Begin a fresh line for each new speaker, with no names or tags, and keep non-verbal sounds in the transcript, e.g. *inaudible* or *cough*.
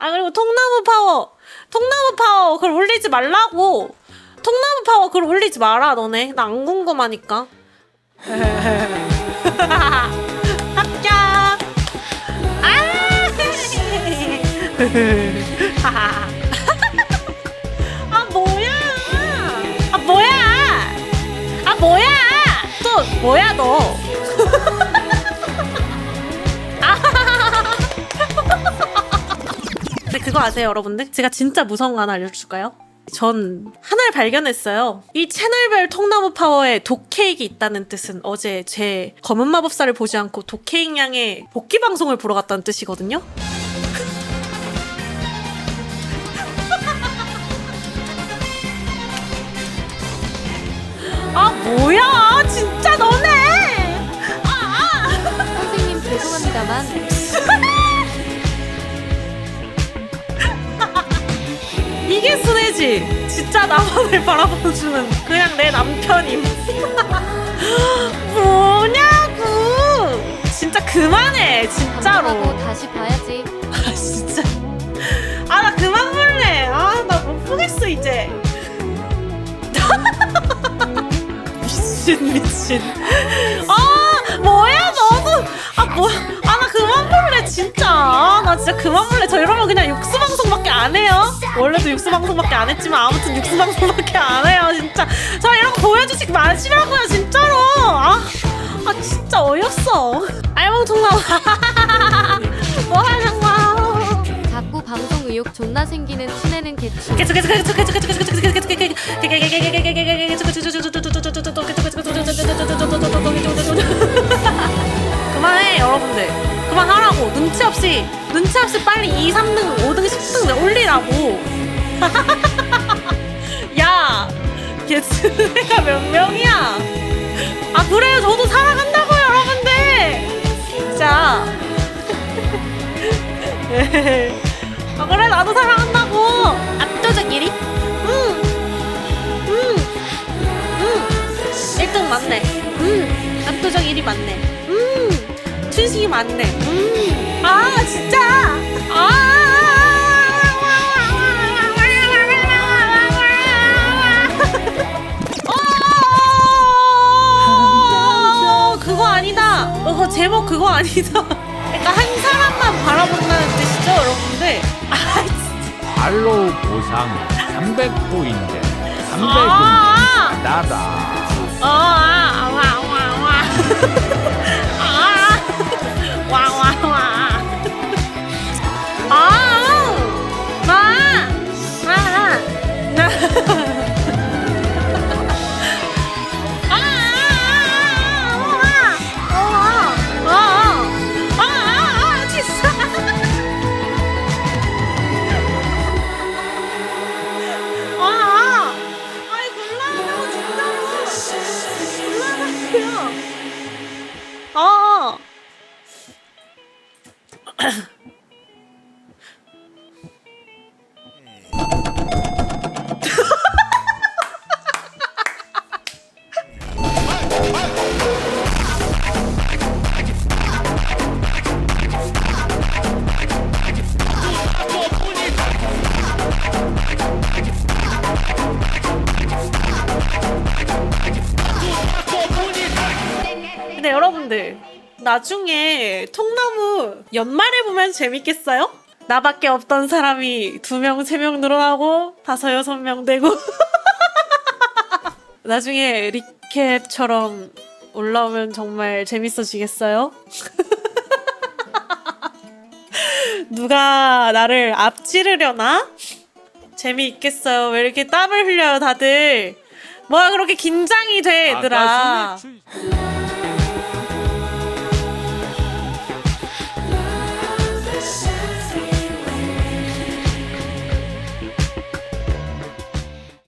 아 그리고 통나무 파워. 통나무 파워 그걸 올리지 말라고. 통나무 파워 그걸 올리지 마라 너네. 나 안 궁금하니까. *laughs* 합격. 아! *laughs* 아아 뭐야? 아 뭐야? 또 뭐야 너 *laughs* 거 아세요, 여러분들? 제가 진짜 무서운 거 하나 알려줄까요? 전 하나를 발견했어요. 이 채널별 통나무 파워에 독케이크 있다는 뜻은 어제 제 검은 마법사를 보지 않고 독케이크 양의 복귀 방송을 보러 갔다는 뜻이거든요. 아 뭐야 진짜 너네
선생님 죄송합니다만
순애지 진짜 나만을 *laughs* 바라봐주는 그냥 내 남편임. *laughs* 뭐냐고! 진짜 그만해 진짜로.
다시 봐야지.
아 진짜. 아 나 그만 볼래. 아 나 못 보겠어 이제. *laughs* 미친 미친. 아 원래도 육수 방송밖에 안 했지만 아무튼 육수 방송밖에 안 해요 진짜 저 이런 거 보여주지 마시라고요 진짜로 아, 아 진짜 어이없어 알몸통나무 뭐 하는 거야
자꾸 방송 의욕 존나 생기는 친애는 개추.
그만해 여러분들 그만하라고 눈치 없이 눈치 없이 빨리 2, 3등, 5등, 10등 올리라고 야 개수가 몇 명이야 아 그래요 저도 살아간다고요 여러분들 진짜 아 그래 나도 사랑한다고 압도적 1위? 응. 응. 응. 1등 맞네. 응. 압도적 1위 맞네. 음. 춘식이 맞네. 음. 아 진짜. 아. 아니다. 그러니까 한 사람만 바라본다는 뜻이죠, 여러분들. 아, 진짜.
알로우 보상 300포인트 300은
아,
나다
근데 여러분들 나중에 통나무 연말에 보면 재밌겠어요? 나밖에 없던 사람이 두 명, 세 명 늘어나고 다섯, 여섯 명 되고 *laughs* 나중에 리캡처럼 올라오면 정말 재밌어지겠어요? *laughs* 누가 나를 앞지르려나? 재미있겠어요. 왜 이렇게 땀을 흘려요, 다들? 뭐야, 그렇게 긴장이 돼, 얘들아.
소매 출-